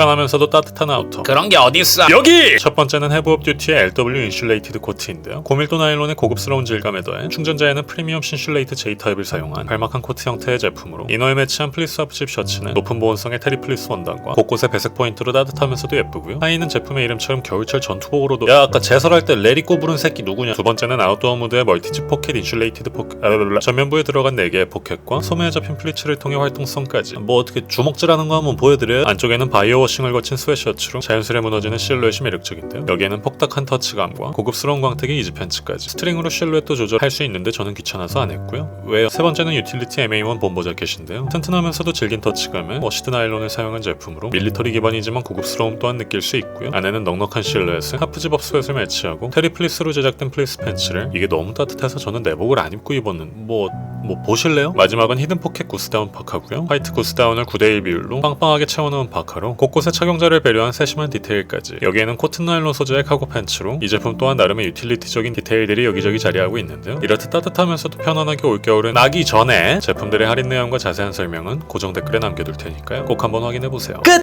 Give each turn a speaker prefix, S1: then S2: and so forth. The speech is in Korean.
S1: 편하면서도 따뜻한 아우터
S2: 그런 게 어딨어
S1: 여기! 첫 번째는 해브 업 듀티의 LW 인슐레이티드 코트인데요. 고밀도 나일론의 고급스러운 질감에 더해 충전자에는 프리미엄 신슐레이트 J타입을 사용한 발막한 코트 형태의 제품으로 이너에 매치한 플리스 앞집 셔츠는 높은 보온성의 테리 플리스 원단과 곳곳에 배색 포인트로 따뜻하면서도 예쁘고요. 하의는 제품의 이름처럼 겨울철 전투복으로도 야 아까 제설할 때 레리꼬 부른 새끼 누구냐? 두 번째는 아웃도어 무드의 멀티지 포켓 인슐레이티드 포켓 아, 전면부에 들어간 4개의 포켓과 소매에 잡힌 플리츠를 통해 활동성까지 뭐 어떻게 주먹질하는 거 한번 보여드려요? 안쪽에는 바이오 워 싱을 거친 스웨셔츠로 자연스레 무너지는 실루엣이 매력적인데요. 여기에는 폭닥한 터치감과 고급스러운 광택의 이지 팬츠까지 스트링으로 실루엣도 조절할 수 있는데 저는 귀찮아서 안 했고요. 왜요? 세 번째는 유틸리티 MA1 본보 자켓인데요. 튼튼하면서도 질긴 터치감에 머시드 나일론을 사용한 제품으로 밀리터리 기반이지만 고급스러움 또한 느낄 수 있고요. 안에는 넉넉한 실루엣에 하프집업 스웨트를 매치하고 테리 플리스로 제작된 플리스 팬츠를 이게 너무 따뜻해서 저는 내복을 안 입고 입었는 뭐 뭐 보실래요? 마지막은 히든 포켓 구스다운 파카고요. 화이트 구스다운을 9대1 비율로 빵빵하게 채워넣은 파카로 곳곳에 착용자를 배려한 세심한 디테일까지 여기에는 코튼 나일론 소재의 카고 팬츠로 이 제품 또한 나름의 유틸리티적인 디테일들이 여기저기 자리하고 있는데요. 이렇듯 따뜻하면서도 편안하게 올겨울은 나기 전에 제품들의 할인 내용과 자세한 설명은 고정 댓글에 남겨둘 테니까요. 꼭 한번 확인해보세요.